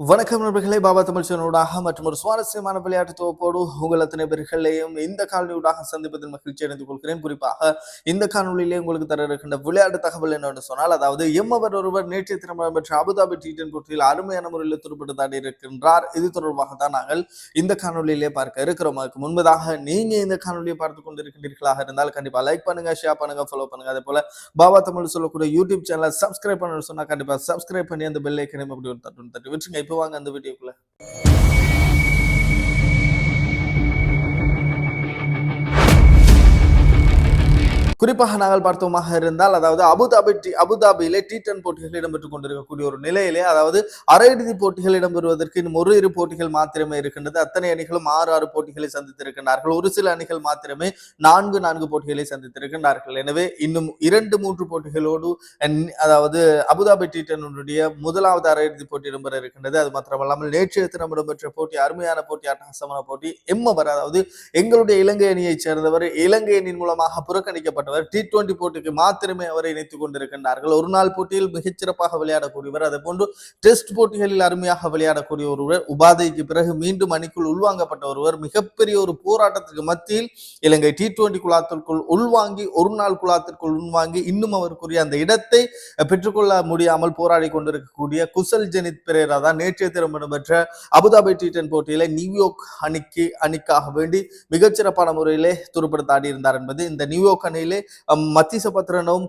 வணக்கம் நண்பர்களே பாபா தமிழ்ச்சனூடாக மற்றும் ஒரு சுவாரஸ்யமான விளையாட்டு தொகுப்போடு உங்கள் அத்தனை பேர்களையும் இந்த காணொலியூடாக சந்திப்பதில் மகிழ்ச்சி அடைந்து கொள்கிறேன். குறிப்பாக இந்த காணொலியிலே உங்களுக்கு தர இருக்கின்ற விளையாட்டு தகவல் என்னென்று சொன்னால் அதாவது எம்மவர் ஒருவர் நேற்றைய திறமையம் பெற்ற அபுதாபி டி டென் போட்டியில் அருமையான முறையில் துருப்பிட்டு தாண்டி இருக்கின்றார். இது தொடர்பாக தான் நாங்கள் இந்த காணொலியிலே பார்க்க இருக்கிறோம். அதுக்கு முன்பதாக நீங்க இந்த காணொலியை பார்த்து கொண்டிருக்கின்றீர்களாக இருந்தால் கண்டிப்பாக லைக் பண்ணுங்க ஷேர் பண்ணுங்க ஃபாலோ பண்ணுங்க. அதே போல பாபா தமிழ் சொல்லக்கூடிய யூடியூப் சேனலை சப்ஸ்கிரைப் பண்ணணும்னு சொன்னால் கண்டிப்பாக சப்ஸ்கிரைப் பண்ணி அந்த பெல் ஐக்கனையும் அப்படி ஒரு தட்டு தட்டி வச்சுங்க இப்போ வாங்க அந்த வீடியோக்குள்ள? குறிப்பாக நாங்கள் பார்த்தோமாக இருந்தால் அதாவது அபுதாபி டி- அபுதாபியிலே டி டென் போட்டிகள் இடம்பெற்றுக் கொண்டிருக்கக்கூடிய ஒரு நிலையிலே அதாவது அரையிறுதி போட்டிகள் இடம்பெறுவதற்கு இன்னும் ஒரு இரு போட்டிகள் மாத்திரமே இருக்கின்றது. அத்தனை அணிகளும் ஆறு ஆறு போட்டிகளை சந்தித்திருக்கின்றார்கள். ஒரு சில அணிகள் மாத்திரமே நான்கு நான்கு போட்டிகளை சந்தித்திருக்கின்றார்கள். எனவே இன்னும் இரண்டு மூன்று போட்டிகளோடு அதாவது அபுதாபி டி டென்னுடைய முதலாவது அரையிறுதி போட்டி இடம்பெற இருக்கின்றது. அது மாத்திரமல்லாமல் நேற்றைய தினம் இடம்பெற்ற போட்டி அருமையான போட்டி அட்டகாசமான போட்டி எம்மவர் அதாவது எங்களுடைய இலங்கை அணியைச் சேர்ந்தவர் இலங்கை அணியின் மூலமாக புறக்கணிக்கப்பட்டவர் டி டுவெண்டி போட்டிக்கு மாத்திரமே அவரை இணைத்துக் கொண்டிருக்கின்றார்கள். ஒரு நாள் போட்டியில் மிகச்சிறப்பாக விளையாடக்கூடியவர் அதே போன்று டெஸ்ட் போட்டிகளில் அருமையாக விளையாடக்கூடிய ஒருவர் உபாதைக்கு பிறகு மீண்டும் அணிக்குள் உள்வாங்கப்பட்ட ஒருவர் மிகப்பெரிய ஒரு போராட்டத்துக்கு மத்தியில் இலங்கை டி டுவெண்டி குழாத்திற்குள் உள்வாங்கி ஒரு நாள் குழாத்திற்குள் உள்வாங்கி இன்னும் அவருக்குரிய அந்த இடத்தை பெற்றுக்கொள்ள முடியாமல் போராடி கொண்டிருக்கக்கூடிய குசல் ஜெனித் பெரேரா தான் நேற்றைய தினம் இடம்பெற்ற அபுதாபி டி டென் போட்டியில நியூயார்க் அணிக்கு அணிக்காக வேண்டி மிகச்சிறப்பான முறையிலே துருப்படுத்தாடி இருந்தார் என்பது இந்த நியூயார்க் அணியிலே அம், மத்திச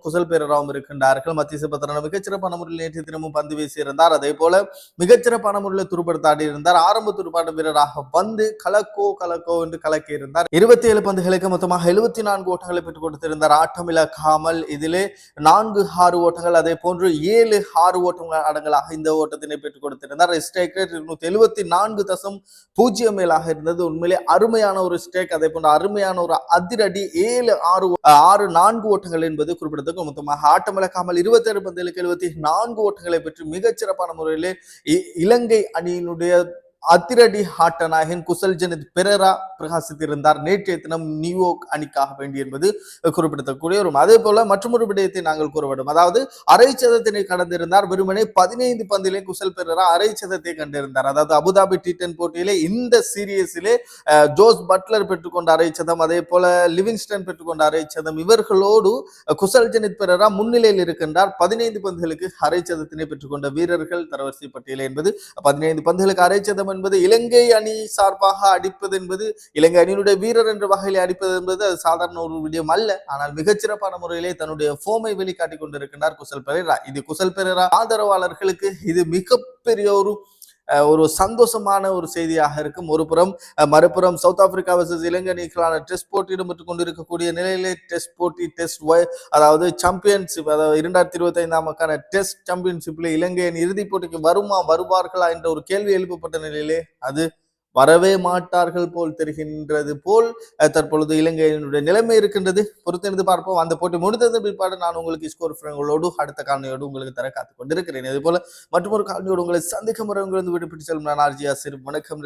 குசல் பேரராவும் இருக்கின்றார்கள். மத்திச பத்திரனும் மிகச்சிறப்பான முறையில் நேற்று தினமும் பந்து வீசியிருந்தார். அதே போல மிகச்சிறப்பான முறையில் துருப்படுத்தாடி இருந்தார். ஆரம்ப துடுப்பாட்ட வீரராக வந்து கலக்கோ கலக்கோ என்று கலக்கி இருந்தார். இருபத்தி ஏழு பந்துகளுக்கு மொத்தமாக எழுபத்தி நான்கு ஓட்டங்களை பெற்றுக் கொடுத்திருந்தார். ஆட்டம் இழக்காமல் இதிலே நான்கு ஆறு ஓட்டங்கள் அதே போன்று ஏழு ஆறு ஓட்டங்கள் அடங்கலாக இந்த ஓட்டத்தினை பெற்றுக் கொடுத்திருந்தார். ஸ்ட்ரைக் ரேட் இருநூத்தி எழுபத்தி நான்கு தசம் பூஜ்ஜியம் மேலாக இருந்தது. உண்மையிலே அருமையான ஒரு ஸ்ட்ரைக் அதே போன்ற அருமையான ஒரு அதிரடி ஏழு ஆறு ஆறு ஆறு நான்கு ஓட்டங்கள் என்பது குறிப்பிடத்தக்க மொத்தமாக. ஆட்டம் இழக்காமல் இருபத்தி ஏழு பந்துகளுக்கு எழுபத்தி நான்கு ஓட்டங்களை பெற்று மிகச்சிறப்பான முறையிலே இ- இலங்கை அணியினுடைய அதிரடி ஆட்ட நாயகன் குசல் ஜனித் பெரரா பிரகாசித்திருந்தார். நேற்றைய தினம் நியூயோர்க் அணிக்காக வேண்டி என்பது குறிப்பிடத்தக்கூடிய ஒரு அதே போல மற்றொரு விடயத்தை நாங்கள் கூற வேண்டும். அதாவது அரை சதத்தினை கடந்திருந்தார். வெறுமனே பதினைந்து பந்திலே குசல் பெரரா அரை சதத்தை கண்டிருந்தார். அதாவது அபுதாபி டி டென் போட்டியிலே இந்த சீரியஸிலே ஜோஸ் பட்லர் பெற்றுக்கொண்ட அரை சதம் அதே போல லிவிங்ஸ்டன் பெற்றுக்கொண்ட அரை சதம் இவர்களோடு குசல் ஜனித் பெரரா முன்னிலையில் இருக்கின்றார். பதினைந்து பந்துகளுக்கு அரை சதத்தினை பெற்றுக்கொண்ட வீரர்கள் தரவரிசை பட்டியலே என்பது பதினைந்து பந்துகளுக்கு அரை சதம் என்பது இலங்கை அணி சார்பாக அடிப்பது என்பது இலங்கை அணியினுடைய வீரர் என்ற வகையில் அடிப்பது என்பது அது சாதாரண ஒரு விடயம் அல்ல. ஆனால் மிகச்சிறப்பான முறையிலே தன்னுடைய ஃபோமை வெளிக்காட்டிக் கொண்டிருக்கின்றார் குசல் பெரேரா. இது குசல் பெரேரா ஆதரவாளர்களுக்கு இது மிகப்பெரிய ஒரு ஒரு சந்தோஷமான ஒரு செய்தியாக இருக்கும். ஒரு புறம் மறுபுறம் சவுத் ஆப்பிரிக்கா வர்சஸ் இலங்கை அணிக்கான டெஸ்ட் போட்டி இடம்பெற்றுக் கொண்டிருக்கக்கூடிய நிலையிலே டெஸ்ட் போட்டி டெஸ்ட் அதாவது சாம்பியன்ஷிப் அதாவது இரண்டாயிரத்தி இருபத்தி ஐந்தாம் டெஸ்ட் சாம்பியன்ஷிப்ல இலங்கையின் இறுதிப் போட்டிக்கு வருமா வருவார்களா என்ற ஒரு கேள்வி எழுப்பப்பட்ட நிலையிலே அது வரவே மாட்டார்கள் போல் தெரிகின்றது போல் தற்பொழுது இலங்கையினுடைய நிலைமை இருக்கின்றது. பொறுத்திருந்து பார்ப்போம். அந்த போட்டி முடிந்தது பிற்பாடு நான் உங்களுக்கு ஸ்கோர் ஃப்ரெங்களோடு அடுத்த காரணியோடு உங்களுக்கு தர காத்து கொண்டிருக்கிறேன். இதே போல மற்றொரு காரணியோடு உங்களை சந்திக்கும் முறை உங்களுக்கு விடுபட்டு செல்லும் நான் ஆர்ஜி சிறு வணக்கம்